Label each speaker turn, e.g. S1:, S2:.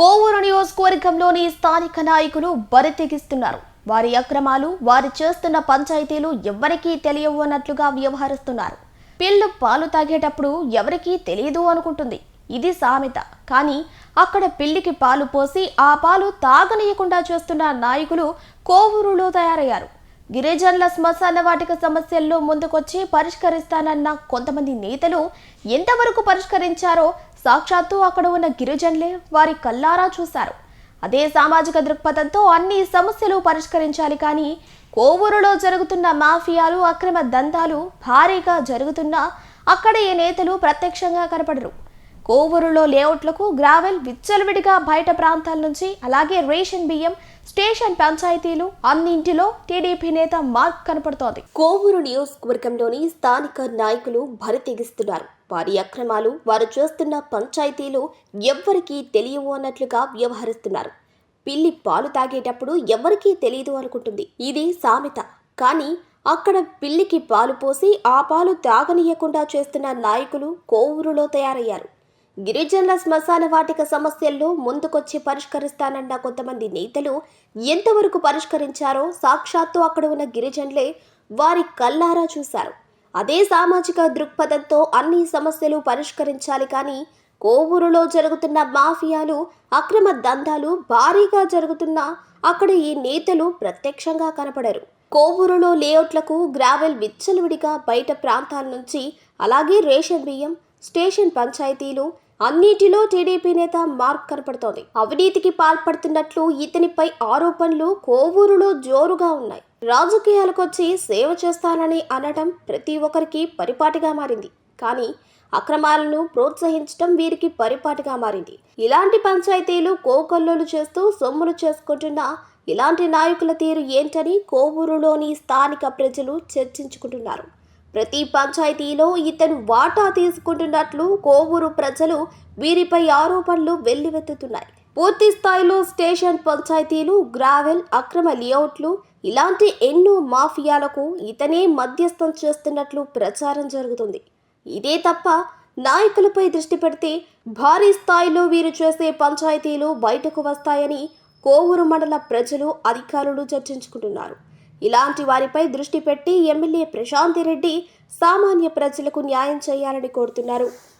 S1: కోవూరు నియోజకవర్గంలోని స్థానిక నాయకులు బరితెగిస్తున్నారు. వారి అక్రమాలు వారు చేస్తున్న పంచాయతీలు ఎవరికీ తెలియవు అన్నట్లుగా వ్యవహరిస్తున్నారు. పిల్లు పాలు తాగేటప్పుడు ఎవరికీ తెలియదు అనుకుంటుంది. ఇది సామెత. కానీ అక్కడ పిల్లికి పాలు పోసి ఆ పాలు తాగనీయకుండా చేస్తున్న నాయకులు కోవూరులో తయారయ్యారు. గిరిజనుల శ్మశాన వాటిక సమస్యల్లో ముందుకొచ్చి పరిష్కరిస్తానన్న కొంతమంది నేతలు ఎంతవరకు పరిష్కరించారో సాక్షాత్తు అక్కడ ఉన్న గిరిజనులే వారి కల్లారా చూశారు. అదే సామాజిక దృక్పథంతో అన్ని సమస్యలు పరిష్కరించాలి కానీ కోవూరులో జరుగుతున్న మాఫియాలు అక్రమ దందాలు భారీగా జరుగుతున్నా అక్కడ ఈ నేతలు ప్రత్యక్షంగా కనపడరు. కోవూరులో లేఅవుట్లకు గ్రావెల్ విచ్చలవిడిగా బయట ప్రాంతాల నుంచి అలాగే రేషన్ బియ్యం స్టేషన్ పంచాయతీలు అన్నింటిలో టీడీపీ నేత మార్క్ కనపడుతోంది. కోవూరు నియోజకవర్గంలోని స్థానిక నాయకులు భరితెగిస్తున్నారు. వారి అక్రమాలు వారు చేస్తున్న పంచాయతీలు ఎవ్వరికీ తెలియవు అన్నట్లుగా వ్యవహరిస్తున్నారు. పిల్లి పాలు తాగేటప్పుడు ఎవరికీ తెలియదు అనుకుంటుంది. ఇది సామెత. కానీ అక్కడ పిల్లికి పాలు పోసి ఆ పాలు తాగనీయకుండా చేస్తున్న నాయకులు కోవూరులో తయారయ్యారు. గిరిజనుల శ్మశాన వాటిక సమస్యల్లో ముందుకొచ్చి పరిష్కరిస్తానన్న కొంతమంది నేతలు ఎంతవరకు పరిష్కరించారో సాక్షాత్తు అక్కడ ఉన్న గిరిజనులే వారి కల్లారా చూశారు. అదే సామాజిక దృక్పథంతో అన్ని సమస్యలు పరిష్కరించాలి కానీ కోవూరులో జరుగుతున్న మాఫియాలు అక్రమ దందాలు భారీగా జరుగుతున్న అక్కడ ఈ నేతలు ప్రత్యక్షంగా కనపడరు. కోవూరులో లేఅవుట్లకు గ్రావెల్ విచ్చలవిడిగా బయట ప్రాంతాల నుంచి అలాగే రేషన్ బియ్యం స్టేషన్ పంచాయతీలు అన్నిటిలో టీడీపీ నేత మార్క్ కనపడుతోంది. అవినీతికి పాల్పడుతున్నట్లు ఇతనిపై ఆరోపణలు కోవూరులో జోరుగా ఉన్నాయి. రాజకీయాలకొచ్చి సేవ చేస్తానని అనడం ప్రతి ఒక్కరికి పరిపాటిగా మారింది. కానీ అక్రమాలను ప్రోత్సహించడం వీరికి పరిపాటిగా మారింది. ఇలాంటి పంచాయతీలు కోకొల్లోలు చేస్తూ సొమ్ములు చేసుకుంటున్న ఇలాంటి నాయకుల తీరు ఏంటని కోవూరులోని స్థానిక ప్రజలు చర్చించుకుంటున్నారు. ప్రతి పంచాయతీలో ఇతను వాటా తీసుకుంటున్నట్లు కోవూరు ప్రజలు వీరిపై ఆరోపణలు వెల్లువెత్తుతున్నాయి. పూర్తి స్థాయిలో స్టేషన్ పంచాయతీలు గ్రావెల్ అక్రమ లేఅవుట్లు ఇలాంటి ఎన్నో మాఫియాలకు ఇతనే మధ్యస్థం చేస్తున్నట్లు ప్రచారం జరుగుతుంది. ఇదే తప్ప నాయకులపై దృష్టి పెడితే భారీ స్థాయిలో వీరు చేసే పంచాయతీలు బయటకు వస్తాయని కోవూరు మండల ప్రజలు అధికారులు చర్చించుకుంటున్నారు. ఇలాంటి వారిపై దృష్టి పెట్టి ఎమ్మెల్యే ప్రశాంతి రెడ్డి సామాన్య ప్రజలకు న్యాయం చేయాలని కోరుతున్నారు.